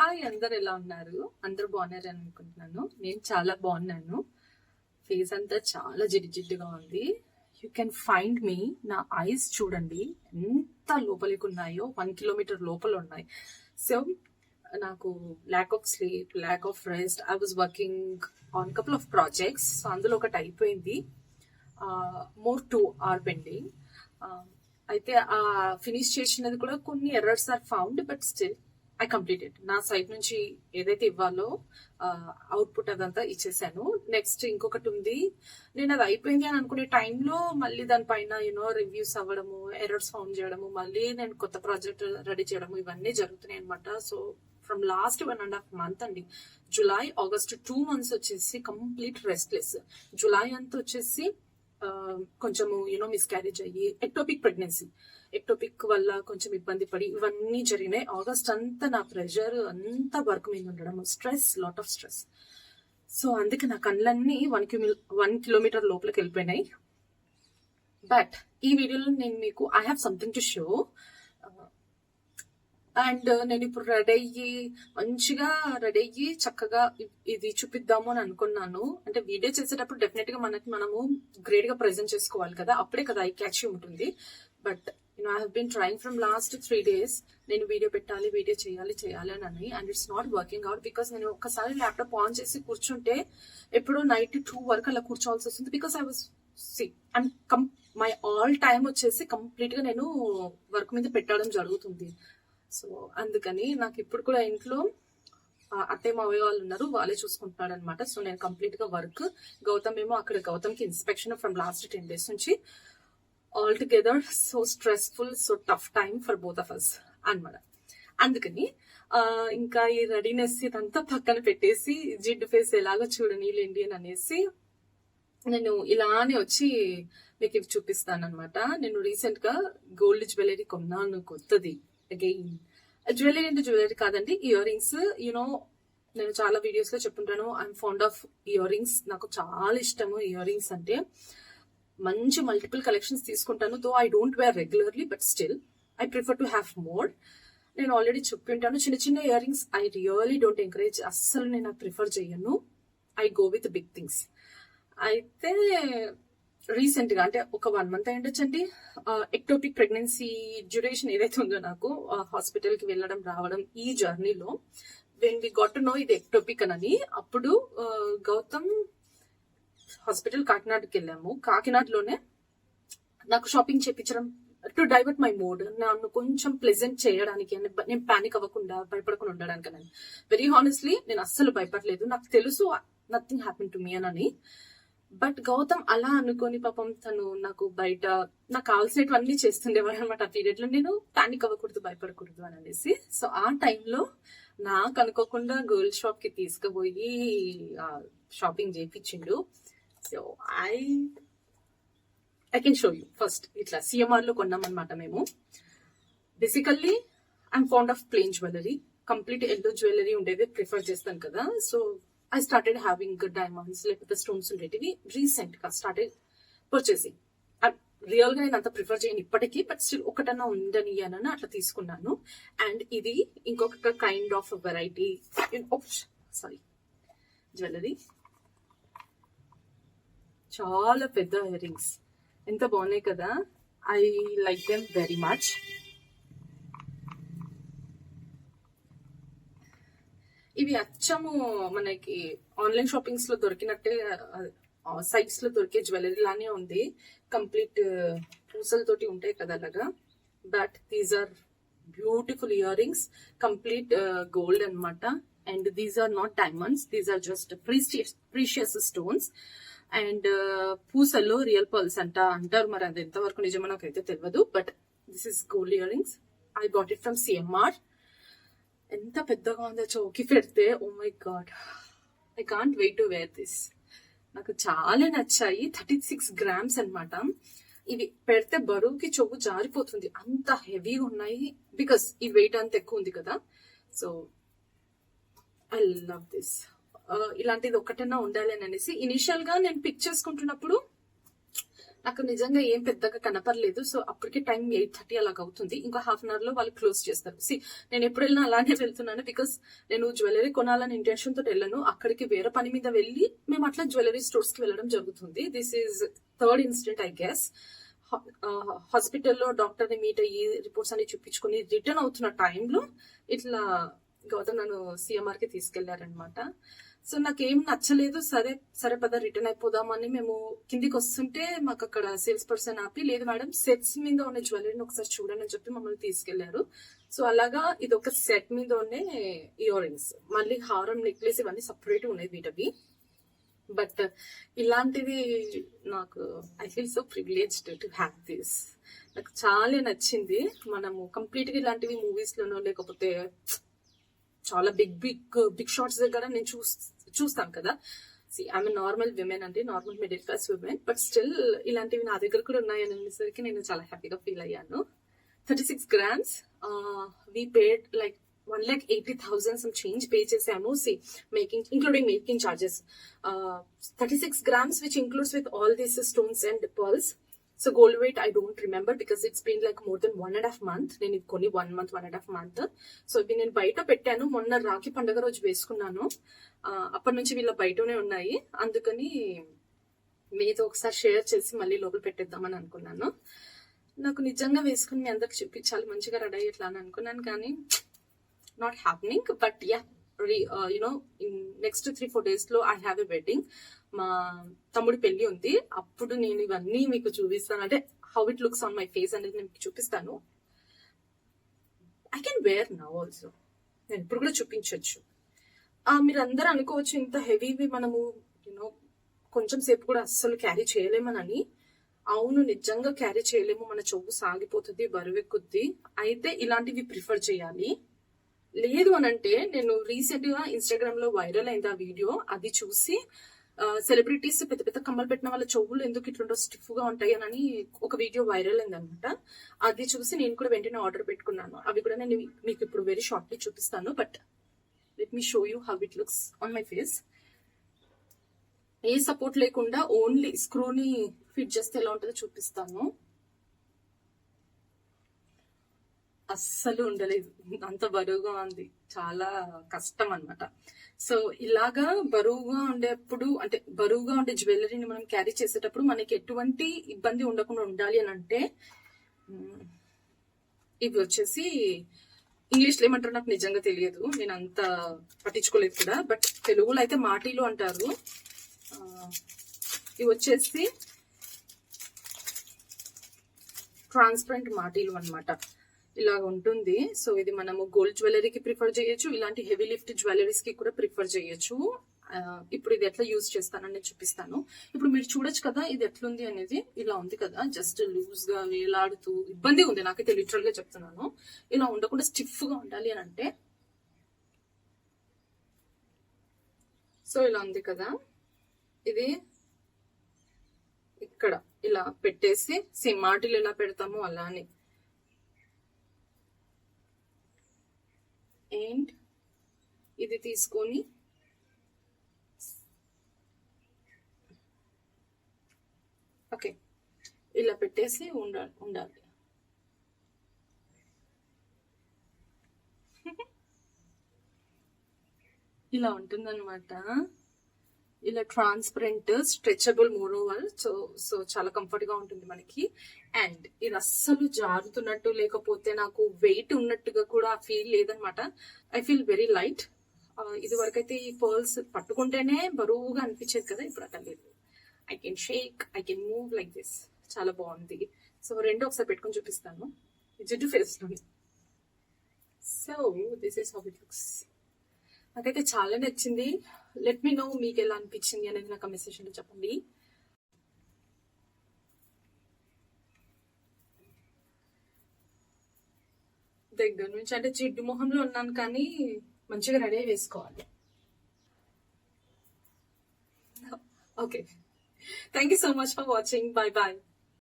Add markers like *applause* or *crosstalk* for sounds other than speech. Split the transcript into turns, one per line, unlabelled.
Hi అందరు ఎలా ఉన్నారు? అందరు బాగున్నారు అనుకుంటున్నాను. నేను చాలా బాగున్నాను. ఫేస్ అంతా చాలా జిడ్డుగా ఉంది. యూ కెన్ ఫైండ్ మీ నా ఐస్ చూడండి. ఎంత లోపలికి ఉన్నాయో వన్ కిలోమీటర్ లోపల ఉన్నాయి. సో నాకు lack of sleep lack of rest I was working on couple of projects so అందులో ఒకటి అయిపోయింది. మోర్ టూ ఆర్ పెండింగ్ అయితే ఆ ఫినిష్ చేసినది కూడా కొన్ని errors are found but still I completed నా సైట్ నుంచి ఏదైతే ఇవ్వాలో అవుట్పుట్ అదంతా ఇచ్చేసాను. నెక్స్ట్ ఇంకొకటి ఉంది. నేను అది అయిపోయింది అని అనుకునే టైంలో మళ్ళీ దానిపైన యూనో రివ్యూస్ అవ్వడము ఎర్రర్స్ ఫౌండ్ చేయడము మళ్ళీ నేను కొత్త ప్రాజెక్ట్ రెడీ చేయడము ఇవన్నీ జరుగుతున్నాయి అనమాట so from last one and half month అండి. జులై ఆగస్ట్ టూ మంత్స్ వచ్చేసి కంప్లీట్ రెస్ట్లెస్ జులై అంతా వచ్చేసి కొంచెము యూనో మిస్క్యారేజ్ అయ్యి ఎక్టోపిక్ ప్రెగ్నెన్సీ ఎక్టోపిక్ వల్ల కొంచెం ఇబ్బంది పడి ఇవన్నీ జరిగినాయి. ఆగస్ట్ అంతా నా ప్రెషర్ అంతా వర్క్ మీద ఉండడం stress lot of stress so అందుకే నా కళ్ళన్నీ వన్ కిలో వన్ కిలోమీటర్ లోపలికి వెళ్ళిపోయినాయి. బట్ ఈ వీడియోలో నేను మీకు I have something to show and నేను ఇప్పుడు రెడీ అయ్యి మంచిగా రెడీ అయ్యి చక్కగా ఇది చూపిద్దాము అని అనుకున్నాను. అంటే వీడియో చేసేటప్పుడు డెఫినెట్గా మనకి మనము గ్రేట్గా ప్రెజెంట్ చేసుకోవాలి కదా. అప్పుడే కదా ఐ క్యాచ్ ఉంటుంది. But you know I been trying from last three days నేను వీడియో పెట్టాలి వీడియో చేయాలి చేయాలి అని అని. And it's not working out because నేను ఒకసారి ల్యాప్టాప్ ఆన్ చేసి కూర్చుంటే ఎప్పుడో నైట్ టూ వరకు అలా కూర్చోవాల్సి వస్తుంది. Because I was see and come my all time వచ్చేసి కంప్లీట్గా నేను వర్క్ మీద పెట్టడం జరుగుతుంది. సో అందుకని నాకు ఇప్పుడు కూడా ఇంట్లో అత్తయ్య అత్తయ్య మావయ్య వాళ్ళు ఉన్నారు వాళ్ళే చూసుకుంటున్నాడు అనమాట సో నేను కంప్లీట్గా వర్క్ గౌతమ్ ఏమో అక్కడ గౌతమ్కి inspection from last ten days నుంచి all together so stressful so tough time for both of us అన్నమాట. అందుకని ఇంకా ఈ రెడీనెస్ ఇదంతా పక్కన పెట్టేసి జిడ్డు ఫేస్ ఎలాగో చూడనీలేండి అని అనేసి నేను ఇలానే వచ్చి మీకు ఇవి చూపిస్తాను అనమాట నేను రీసెంట్గా గోల్డ్ జ్యువెలరీ కొన్నాను కొత్తది. అగైన్ జ్యువెలరీ అంటే జ్యువెలరీ కాదండి ఇయర్ రింగ్స్ యూనో నేను చాలా వీడియోస్లో చెప్పుంటాను I'm fond of ear rings నాకు చాలా ఇష్టము ఇయర్ రింగ్స్ అంటే. మంచి మల్టిపుల్ కలెక్షన్స్ తీసుకుంటాను though I don't wear regularly but still I prefer to have more నేను ఆల్రెడీ చెప్పి ఉంటాను చిన్న చిన్న ear rings I really don't encourage అస్సలు నేను ప్రిఫర్ చేయను. I go with big things అయితే రీసెంట్గా అంటే ఒక వన్ మంత్ అయ్యుండొచ్చండి. ఎక్టోపిక్ ప్రెగ్నెన్సీ డ్యూరేషన్ ఏదైతే ఉందో నాకు హాస్పిటల్కి వెళ్ళడం రావడం ఈ జర్నీలో వెన్ వి గట్ నో ఇది ఎక్టోపిక్ అని అప్పుడు గౌతమ్ హాస్పిటల్ కాకినాడకి వెళ్ళాము. కాకినాడలోనే నాకు షాపింగ్ చేయించడం టు డైవర్ట్ మై మూడ్ నన్ను కొంచెం ప్లెజెంట్ చేయడానికి అని నేను పానిక్ అవ్వకుండా భయపడకుండా ఉండడానికి అని వెరీ హానెస్ట్లీ నేను అస్సలు భయపడలేదు. నాకు తెలుసు నథింగ్ హ్యాపెన్ టు మీ అని బట్ గౌతమ్ అలా అనుకొని పాపం తను నాకు బయట నాకు కావాల్సినవన్నీ చేస్తుండేవాడు అనమాట ఆ పీరియడ్లో. నేను పానిక్ అవ్వకూడదు భయపడకూడదు అని అనేసి. సో ఆ టైంలో నాకు అనుకోకుండా గర్ల్ షాప్కి తీసుకుపోయి shopping చేయించిండు so I I can show you first ఇట్లా సిఎంఆర్లో కొన్నామన్నమాట మేము. Basically I'm fond of plain jewellery complete yellow jewellery ఉండేది ప్రిఫర్ చేస్తాను కదా. So I started having diamonds లేకపోతే స్టోన్స్ ఉండేటివి రీసెంట్గా స్టార్టెడ్ పర్చేసింగ్ రియల్గా నేను అంత ప్రిఫర్ చేయను ఇప్పటికీ బట్ స్టిల్ ఒకటన్నా ఉండని అని అట్లా తీసుకున్నాను. అండ్ ఇది ఇంకొక kind of variety sorry jewellery చాలా పెద్ద ఇయర్ రింగ్స్ ఎంత బాగున్నాయి కదా? I like them very much ఇవి అచ్చము మనకి ఆన్లైన్ షాపింగ్స్లో దొరికినట్టే సైట్స్లో దొరికే జ్యువెలరీ లానే ఉంది. కంప్లీట్ పూసలతోటి ఉంటాయి కదా అలాగా. But these are beautiful ear rings complete gold అన్నమాట. And these are not diamonds these are just precious stones and పూసల్లో real pearls అంట అంటారు మరి. అది ఎంతవరకు నిజమో నాకైతే తెలియదు but this is gold ear rings I bought it from CMR ఎంత పెద్దగా ఉందో చౌకి పెడితే ఓ my god I can't wait to wear this నాకు చాలా నచ్చాయి. థర్టీ సిక్స్ గ్రామ్స్ అన్నమాట. ఇవి పెడితే బరువుకి చెవు జారిపోతుంది. అంత హెవీగా ఉన్నాయి. బికాస్ ఈ వెయిట్ అంత ఎక్కువ ఉంది కదా. సో ఐ లవ్ దిస్ ఇలాంటిది ఒకటన్నా ఉండాలి అని అనేసి ఇనిషియల్గా నేను పిక్ చేసుకుంటున్నప్పుడు నాకు నిజంగా ఏం పెద్దగా కనపడలేదు. సో అప్పటికే టైం ఎయిట్ థర్టీ అలాగ అవుతుంది. ఇంకా హాఫ్ అన్ అవర్లో వాళ్ళు క్లోజ్ చేస్తారు. సి నేను ఎప్పుడు వెళ్ళినా అలానే వెళ్తున్నాను బికాస్ నేను జ్యువెలరీ కొనాలని ఇంటెన్షన్ తోటి వెళ్ళను. అక్కడికి వేరే పని మీద వెళ్ళి మేము అట్లా జ్యువెలరీ స్టోర్స్కి వెళ్ళడం జరుగుతుంది. This is third incident I guess. హాస్పిటల్లో డాక్టర్ని మీట్ అయ్యి రిపోర్ట్స్ అన్ని చూపించుకుని రిటర్న్ అవుతున్న టైంలో ఇట్లా గౌతమ్ నన్ను సిఎంఆర్కి తీసుకెళ్ళారనమాట సో నాకేం నచ్చలేదు. సరే సరే పద రిటర్న్ అయిపోదామని మేము కిందికి వస్తుంటే మాకు అక్కడ సేల్స్ పర్సన్ ఆపి లేదు మేడం సెట్స్ మీద ఉన్న జ్యువెలరీని ఒకసారి చూడండి అని చెప్పి మమ్మల్ని తీసుకెళ్ళారు. సో అలాగా ఇది ఒక సెట్ మీద ఉండే ఇయర్ రింగ్స్ మళ్ళీ హారం నెక్లెస్ ఇవన్నీ సపరేట్ ఉన్నాయి వీటవి బట్ ఇలాంటిది నాకు I feel so privileged to have this. నాకు చాలా నచ్చింది. మనము కంప్లీట్గా ఇలాంటివి మూవీస్ లోనో లేకపోతే చాలా బిగ్ బిగ్ బిగ్ షాట్స్ దగ్గర నేను చూస్ చూస్తాను కదా. సి ఐమ్ నార్మల్ విమెన్ అంటే normal middle class women but still ఇలాంటివి నా దగ్గర కూడా ఉన్నాయని అనేసరికి నేను చాలా హ్యాపీగా ఫీల్ అయ్యాను. Thirty six grams we paid like one lakh eighty thousand some change pay చేసాము see making including making charges thirty six grams which includes with all these stones and pearls so gold weight I don't remember because it's been like more than one and half month నేను ఇది కొన్ని one month one and half month so ఇవి నేను బయట పెట్టాను. మొన్న రాఖీ పండుగ రోజు వేసుకున్నాను. అప్పటి నుంచి వీళ్ళ బయటనే ఉన్నాయి. అందుకని మీతో ఒకసారి షేర్ చేసి మళ్ళీ లోపల పెట్టేద్దామని అనుకున్నాను. నాకు నిజంగా వేసుకుని మీ అందరికి చూపించాలి మంచిగా రెడీ అయ్యట్లా అని అనుకున్నాను కానీ not happening but yeah you know next three four డేస్లో ఐ హ్యావ్ ఎ వెడ్డింగ్ మా తమ్ముడి పెళ్ళి ఉంది. అప్పుడు నేను ఇవన్నీ మీకు చూపిస్తాను. అంటే how it looks on my face అనేది నేను మీకు చూపిస్తాను. I can wear now also నేను ఇప్పుడు కూడా చూపించవచ్చు మీరు అందరూ అనుకోవచ్చు ఇంత హెవీవి మనము యూనో కొంచెం సేపు కూడా అస్సలు క్యారీ చేయలేమనని. అవును నిజంగా క్యారీ చేయలేము. మన చెవు సాగిపోతుంది బరువెక్కుద్ది. అయితే ఇలాంటివి ప్రిఫర్ చేయాలి. లేదు అని అంటే నేను రీసెంట్గా ఇన్స్టాగ్రామ్లో వైరల్ అయింది ఆ వీడియో అది చూసి సెలబ్రిటీస్ పెద్ద పెద్ద కమ్మలు పెట్టిన వాళ్ళ చెవులు ఎందుకు ఇట్లుంటో స్టిఫ్గా ఉంటాయి అని ఒక వీడియో వైరల్ అయింది అనమాట అది చూసి నేను కూడా వెంటనే ఆర్డర్ పెట్టుకున్నాను. అవి కూడా నేను మీకు ఇప్పుడు వెరీ షార్ట్లీ చూపిస్తాను but let me show you how it looks on my face A support లేకుండా ఓన్లీ స్క్రూని ఫిట్ చేస్తే ఎలా ఉంటుందో చూపిస్తాను. అస్సలు ఉండలేదు. అంత బరువుగా ఉంది. చాలా కష్టం అనమాట సో ఇలాగా బరువుగా ఉండేప్పుడు అంటే బరువుగా ఉండే జ్యువెలరీని మనం క్యారీ చేసేటప్పుడు మనకి ఎటువంటి ఇబ్బంది ఉండకుండా ఉండాలి అని అంటే ఇవి వచ్చేసి ఇంగ్లీష్లో ఏమంటారు నాకు నిజంగా తెలియదు. నేను అంత పట్టించుకోలేదు కూడా. బట్ తెలుగులో అయితే మాటీలు అంటారు. ఇవి వచ్చేసి ట్రాన్స్పరెంట్ మాటీలు అనమాట ఇలాగ ఉంటుంది. సో ఇది మనము గోల్డ్ జ్యువెలరీకి ప్రిఫర్ చేయొచ్చు ఇలాంటి హెవీ లిఫ్ట్ జ్యువెలరీస్కి కూడా ప్రిఫర్ చేయొచ్చు. ఇప్పుడు ఇది ఎట్లా యూజ్ చేస్తానని చూపిస్తాను. ఇప్పుడు మీరు చూడొచ్చు కదా ఇది ఎట్లుంది అనేది. ఇలా ఉంది కదా జస్ట్ లూజ్గా వేలాడుతూ ఇబ్బంది ఉంది నాకైతే లిటరల్గా చెప్తున్నాను. ఇలా ఉండకుండా స్టిఫ్గా ఉండాలి అని అంటే సో ఇలా ఉంది కదా. ఇది ఇక్కడ ఇలా పెట్టేసి సేమ్ మాటిలు ఎలా పెడతామో అలానే. అండ్ ఇది తీసుకొని ఓకే ఇలా పెట్టేసి ఉండాలి ఉండాలి. *laughs* ఇలా ఉంటుందన్నమాట. ఇలా ట్రాన్స్పరెంట్ స్ట్రెచబుల్ మోనోవల్ సో సో చాలా కంఫర్ట్గా ఉంటుంది మనకి. అండ్ ఇది అస్సలు జారుతున్నట్టు లేకపోతే నాకు వెయిట్ ఉన్నట్టుగా కూడా ఫీల్ లేదనమాట. ఐ ఫీల్ వెరీ లైట్ ఇది వరకైతే ఈ పర్ల్స్ పట్టుకుంటేనే బరువుగా అనిపించేది కదా ఇప్పుడు అట్లా లేదు. I can shake I can move like this చాలా బాగుంది. సో రెండు ఒకసారి పెట్టుకొని చూపిస్తాను. జిడ్డు face so this is how it looks నాకైతే చాలా నచ్చింది. లెట్ మీ నో మీకు ఎలా అనిపించింది అనేది నాకు మెసేజ్లో చెప్పండి దగ్గర నుంచి అంటే జిడ్డు మొహంలో ఉన్నాను కానీ మంచిగా రెడీ వేసుకోవాలి okay thank you so much for watching bye bye